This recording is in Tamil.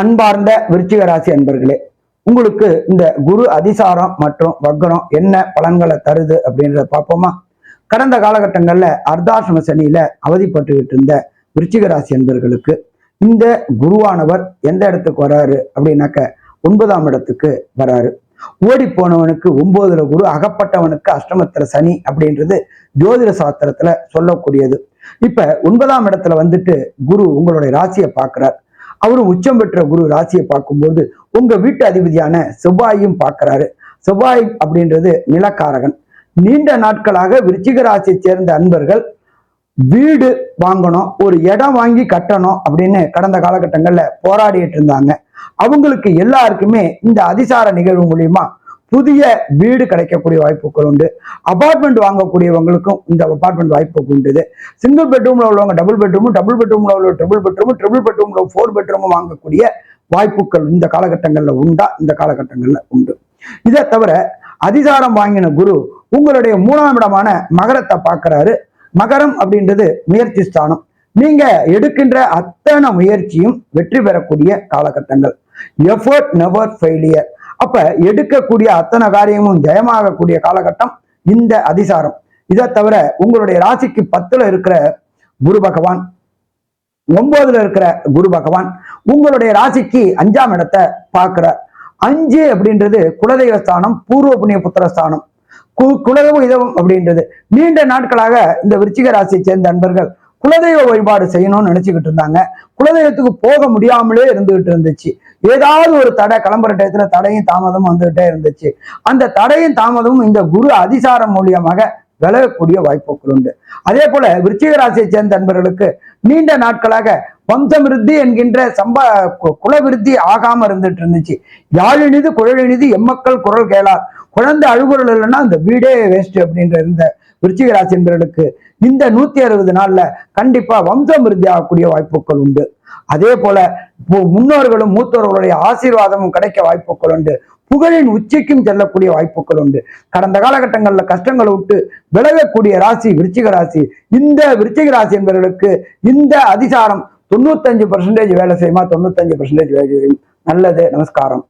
அன்பார்ந்த விருச்சிக ராசி அன்பர்களே உங்களுக்கு இந்த குரு அதிசாரம் மற்றும் வக்ரம் என்ன பலன்களை தருது அப்படின்றத பார்ப்போமா? கடந்த காலகட்டங்கள்ல அர்த்தாசிரம சனியில அவதிப்பட்டுக்கிட்டு இருந்த விருச்சிக ராசி அன்பர்களுக்கு இந்த குருவானவர் எந்த இடத்துக்கு வராரு அப்படின்னாக்க ஒன்பதாம் இடத்துக்கு வராரு. ஓடி போனவனுக்கு ஒன்பதுல குரு அகப்பட்டவனுக்கு அஷ்டமத்துல சனி அப்படின்றது ஜோதிட சாஸ்திரத்துல சொல்லக்கூடியது. இப்ப ஒன்பதாம் இடத்துல வந்துட்டு குரு உங்களுடைய ராசியை பார்க்கிறார். அவரும் உச்சம் பெற்ற குரு ராசியை பார்க்கும்போது உங்க வீட்டு அதிபதியான செவ்வாயும் பார்க்கிறாரு. செவ்வாய் அப்படின்றது நிலக்காரகன். நீண்ட நாட்களாக விருச்சிக ராசியை சேர்ந்த அன்பர்கள் வீடு வாங்கணும் ஒரு இடம் வாங்கி கட்டணும் அப்படின்னு கடந்த காலகட்டங்கள்ல போராடிட்டு இருந்தாங்க. அவங்களுக்கு எல்லாருக்குமே இந்த அதிசார நிகழ்வு மூலியமா புதிய வீடு கிடைக்கக்கூடிய வாய்ப்புகள் உண்டு. அபார்ட்மெண்ட் வாங்கக்கூடியவங்களுக்கும் இந்த அபார்ட்மெண்ட் வாய்ப்பு உண்டு. சிங்கிள் பெட்ரூம்ல உள்ளவங்க டபுள் பெட்ரூமும் டபுள் பெட்ரூம்ல உள்ள ட்ரிபிள் பெட்ரூமும் ட்ரிபிள் பெட்ரூம்ல ஃபோர் பெட்ரூமும் வாங்கக்கூடிய வாய்ப்புகள் இந்த காலகட்டங்கள்ல உண்டா? இந்த காலகட்டங்கள்ல உண்டு. இதை தவிர அதிகாரம் வாங்கின குரு உங்களுடைய மூணாம் இடமான மகரத்தை பார்க்கறாரு. மகரம் அப்படின்றது முயற்சி ஸ்தானம். நீங்க எடுக்கின்ற அத்தனை முயற்சியும் வெற்றி பெறக்கூடிய காலகட்டங்கள். எஃபர்ட் நெவர் ஃபெயிலியர் அப்ப எடுக்கக்கூடிய அத்தனை காரியமும் ஜெயமாகக்கூடிய காலகட்டம் இந்த அதிசாரம். இதை தவிர உங்களுடைய ராசிக்கு பத்துல இருக்கிற குரு பகவான் ஒன்பதுல இருக்கிற குரு பகவான் உங்களுடைய ராசிக்கு அஞ்சாம் இடத்தை பார்க்கிறார். அஞ்சு அப்படின்றது குலதெய்வ ஸ்தானம் பூர்வ புண்ணிய புத்திர ஸ்தானம். கு- குலதெய்வ இதவம் அப்படின்றது. நீண்ட நாட்களாக இந்த விருச்சிக ராசியை சேர்ந்த நண்பர்கள் குலதெய்வ வழிபாடு செய்யணும்னு நினைச்சுக்கிட்டு இருந்தாங்க. குலதெய்வத்துக்கு போக முடியாமலே இருந்துகிட்டு இருந்துச்சு. ஏதாவது ஒரு தடை கிளம்புற டயத்துல தடையும் தாமதமும் வந்துகிட்டே இருந்துச்சு. அந்த தடையும் தாமதமும் இந்த குரு அதிசாரம் மூலியமாக விலகக்கூடிய வாய்ப்புகள் உண்டு. அதே போல விருச்சிக ராசியை சேர்ந்த நண்பர்களுக்கு நீண்ட நாட்களாக வம்சமிருத்தி என்கின்ற சம்ப குலவிருத்தி ஆகாம இருந்துட்டு இருந்துச்சு. யாழினிது குழலினிது எம்மக்கள் குரல் கேளார். குழந்தை அழுகுறல் இல்லைன்னா அந்த வீடே வேஸ்ட் அப்படின்ற இருந்த விருச்சிக ராசி என்பவர்களுக்கு இந்த நூத்தி அறுபது நாள்ல கண்டிப்பா வம்சம் விருத்தி ஆகக்கூடிய வாய்ப்புகள் உண்டு. அதே போல முன்னோர்களும் மூத்தோர்களுடைய ஆசீர்வாதமும் கிடைக்க வாய்ப்புகள் உண்டு. புகழின் உச்சிக்கும் செல்லக்கூடிய வாய்ப்புகள் உண்டு. கடந்த காலகட்டங்கள்ல கஷ்டங்களை விட்டு விலகக்கூடிய ராசி விருச்சிக ராசி. இந்த விருச்சிக ராசி என்பவர்களுக்கு இந்த அதிசாரம் தொண்ணூத்தஞ்சு பர்சன்டேஜ் வேலை செய்யுமா? தொண்ணூத்தஞ்சு பர்சன்டேஜ் வேலை செய்யும். நல்லது. நமஸ்காரம்.